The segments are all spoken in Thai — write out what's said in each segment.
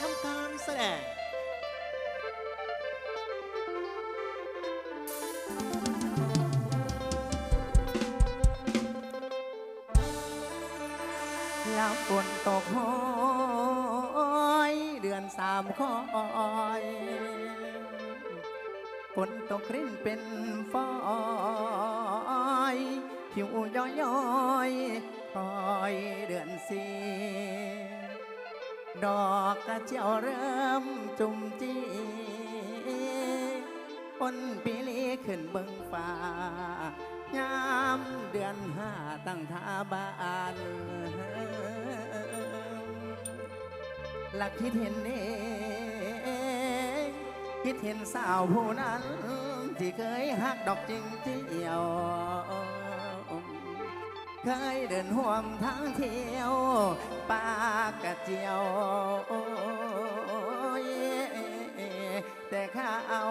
ทำการแสดงแล้วฝนตกหอยเดือนสามคอยฝนตกริ้นเป็นฟอยผิวย้อยย้อยคอยเดือนสี่ ดอกกระเจียวเริ่มจุ่มจีฝนปีลีขึ้นเบิงฟ้ายามเดือนห้าตั้งท่าบ้านหลักคิดเห็นเองคิดเห็นสาวผู้นั้น ที่เคยหักดอกจริงเจียว เคยเดินห่วมทางเที่ยวปากกระเจียว แต่ข้าว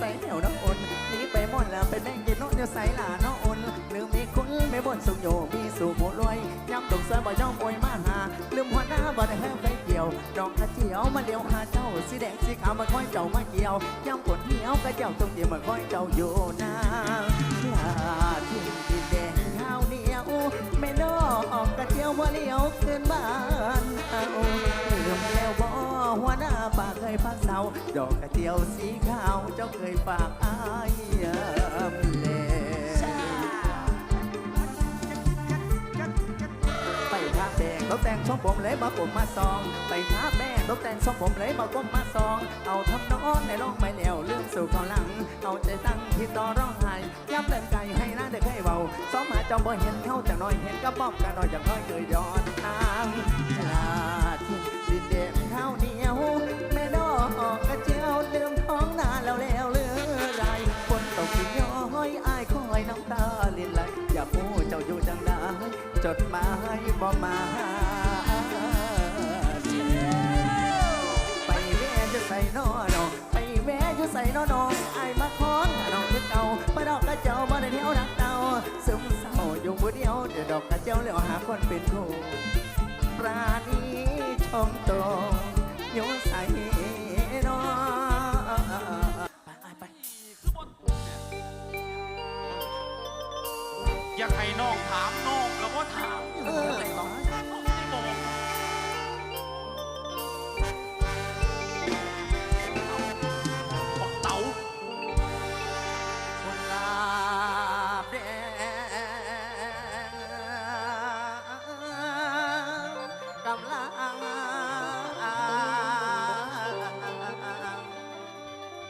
ใส่เหนียวน้ำอุ่นนีไปหมดละไปแบ่งกินโน้ตโยใส่หลาน้ำอุ่นลืมมีคุณไม่บนสุขโยมีสุขรวยย้ำตกเสยบ่ย่อมปวยมาหาลืมหัวหน้าบ่ได้แห้งไปเกี่ยวดอกกระเจียวมาเลี้ยวหาเจ้าสีแดงสีขาวมาคอยเจ้ามาเกี่ยวย้ำปวดเหี่ยวกระเจ้าตรงเดียวมาคอยเจ้าอยู่นาลาทิ้งดินแดงข้าวเหนียวไม่ดอกกระเจียวมาเลี้ยวขึ้นบ้านเอา หัวหน้าปากเคยพักเสาดอกกระเจียวสีขาวเจ้าเคยฝากอายอมแลไปทาแดงตกแต่งทรงผมเลยมาผมมาซอง ไปทาแป้งตกแต่งทรงผมเลยมาก้มมาซอง เอาทำนอนในร้องไม่แล้วลืมสู่เขาหลัง เอาใจตั้งที่ต่อร้องไห้ย้ำเล่นไก่ให้น่าเด็กให้เบาซ้อมหาจ้าบ่เห็นเข้าจากน้อยเห็นก็บอกกันน้อยอย่างน้อยเคยย้อนทางลา จดหมายบ่มาไปแว่จะใส่นอนองไปแว่จะใส่นอนองไอายมาคอนหาน้องที่เก่าไปดอกกระเจียวมาในเที่ยวดักเตาซึมเศร้าอยู่ผู้เดียวเดี๋ยวดอกกระเจียวแล้วหาคนเป็นคู่ปราณีชมตรงโยใส่นอไปไปอยากให้น้องถาม ถามเออสองน้องไม่ได้บอกบอกเต๋าคนลาบแดงกำลัง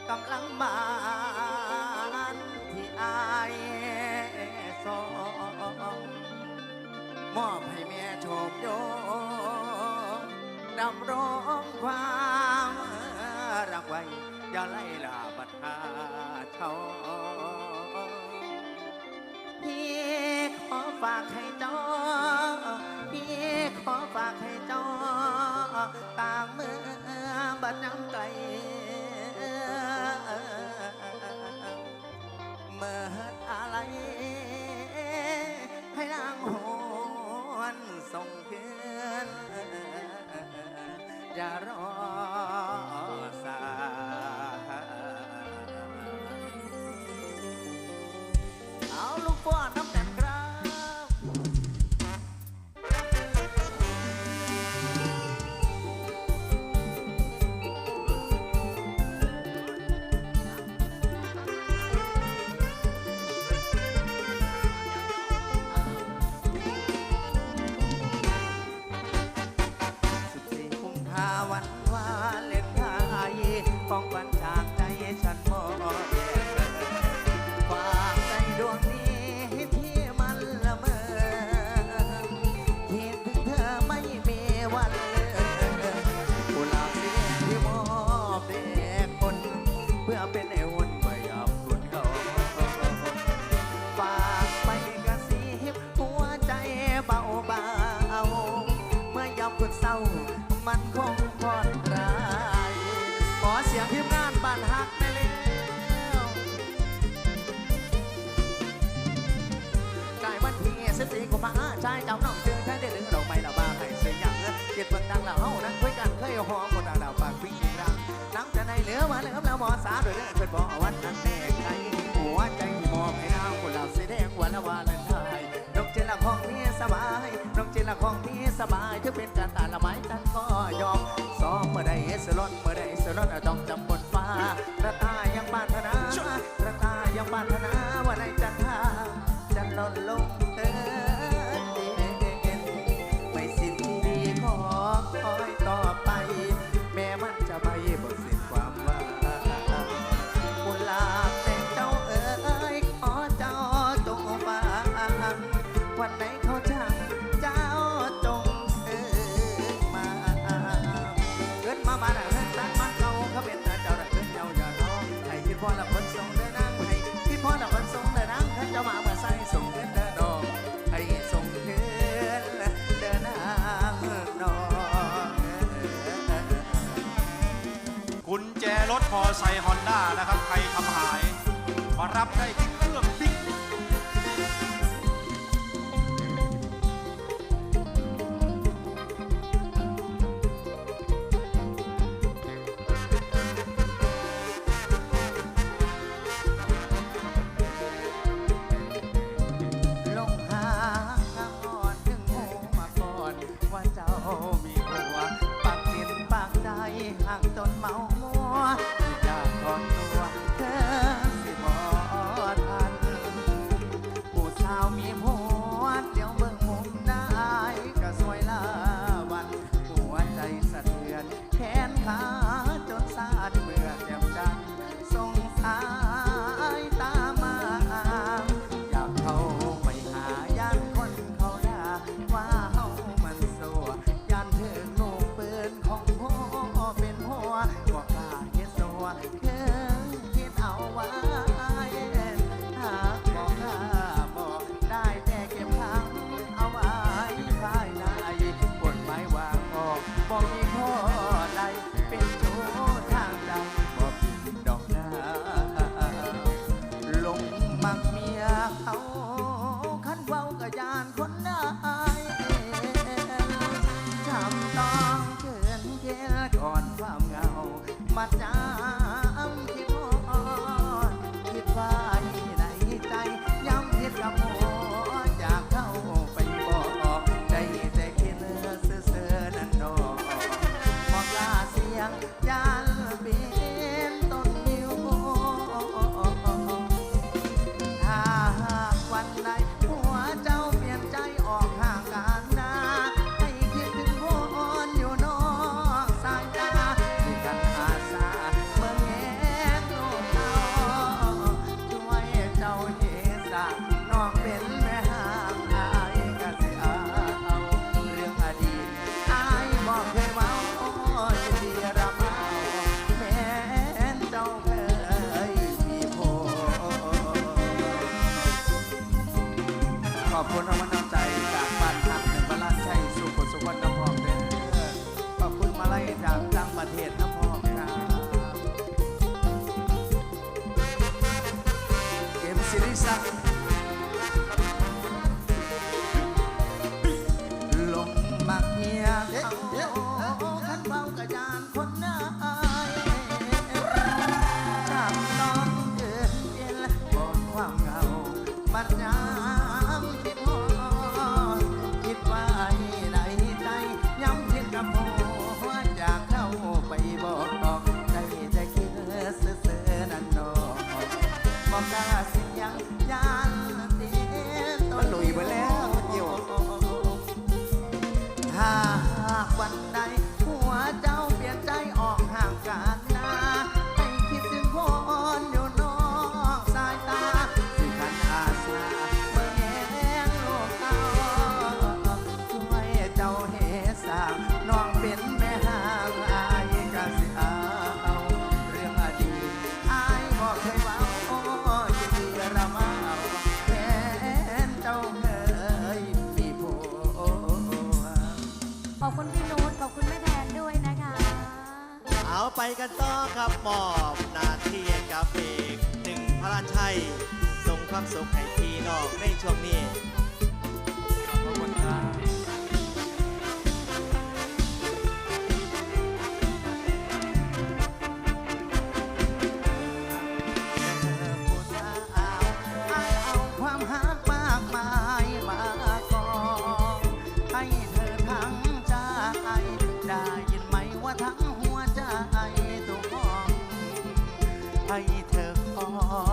กำลังบา อบให้แม่ชมโยงดำรงความรักไว้อย่าไล่ลาบัดหาเช่าพี่ขอฝากให้เจ้าพี่ขอฝากให้เจ้าต่างเมื่อบัดน้ำไกลเมื่อ อย่ารอ ชายจำน้องเจอใช้ได้ถึงเราไปเราบ้าให้เสียอย่างเออเกิดเบิ่งดังเราเฮานั้นคุยกันเคยหอมหมดราวปากปิ้งดังน้ำจะในเหลือมาเลยครับเราหมอสาโดยเลิกเกิดบ่วันนั้นแน่ใจหัวใจที่มองให้น้ำคนเราเสียแดงวันละวาเลนไทน์นกเจนละของนี้สบายนกเจนละของนี้สบายถ้าเป็นการตาละไม้จันก็ยอมซ้อมเมื่อใดเอสลอนเมารับได้ที่ Volta a ser. ไปกันต่อครับมอบนาที่กับเอกหนึ่งพระราชัยส่งความสุขให้พี่น้องในช่วงนี้ 爱的花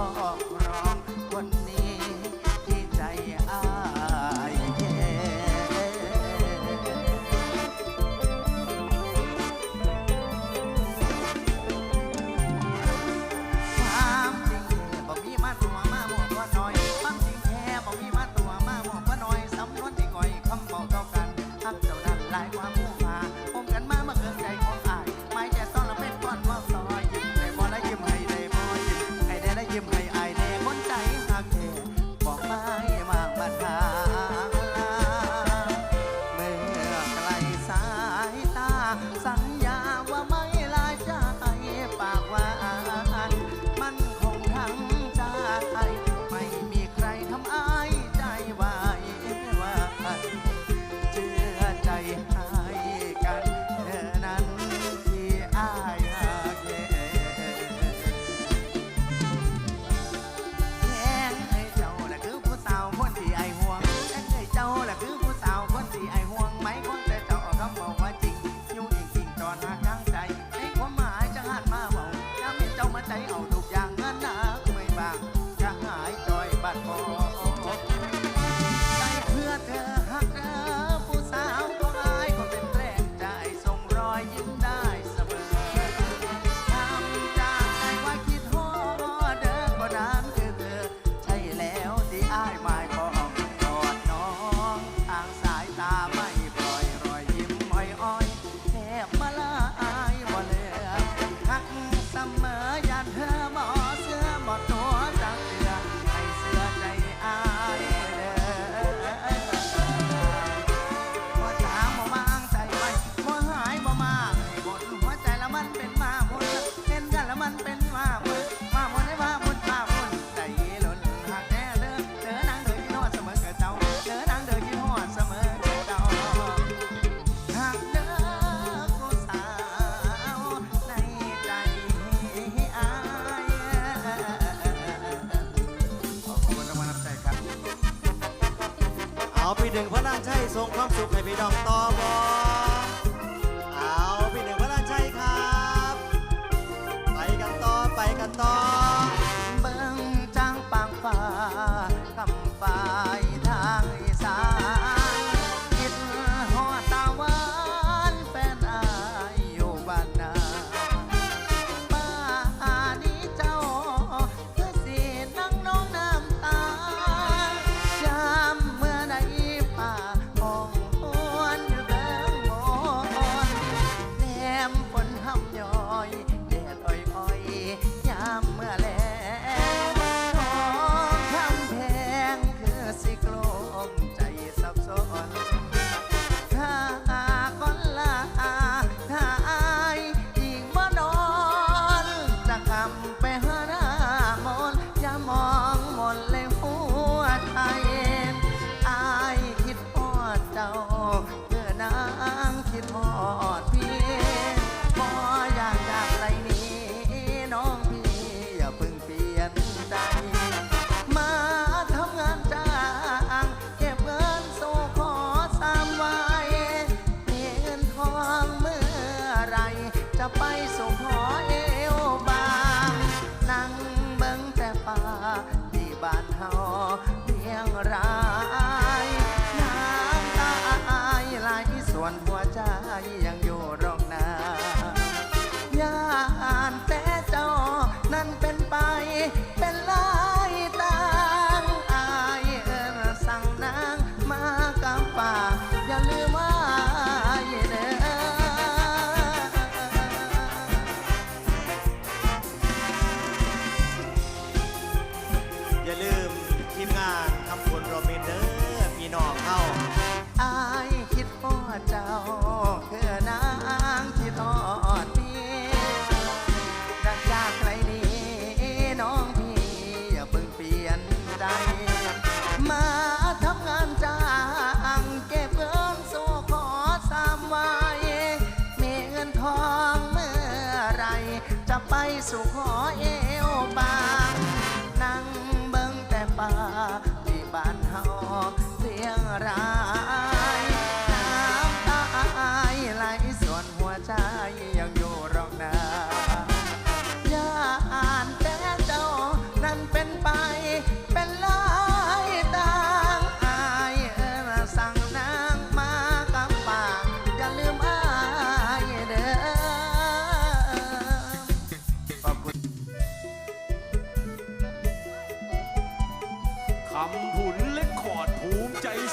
เอาปีหนึ่งพระนางใช้ทรงความสุขให้พี่ดองตอบอ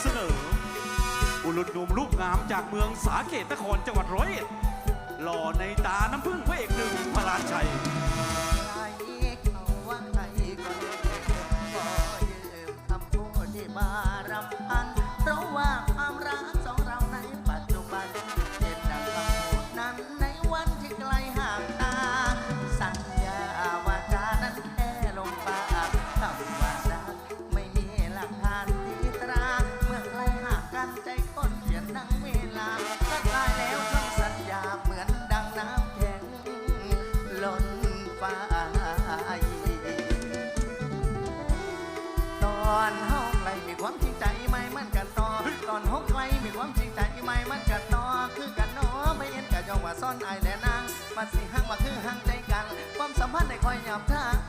เสนอ อุลุดหนุ่มรูปงามจากเมืองสาเกตนครจังหวัดร้อยเอ็ดหล่อในตาน้ำพึ่งพระเอกหนึ่งพระราชัย i'm time.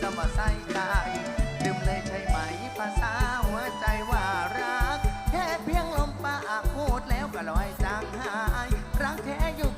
สมใส่ใจดื่มเลยใช่ไหมภาษาหัวใจว่ารัก แค่เพียงลมปากพูดแล้วก็ลอยจางหาย รักแท้อยู่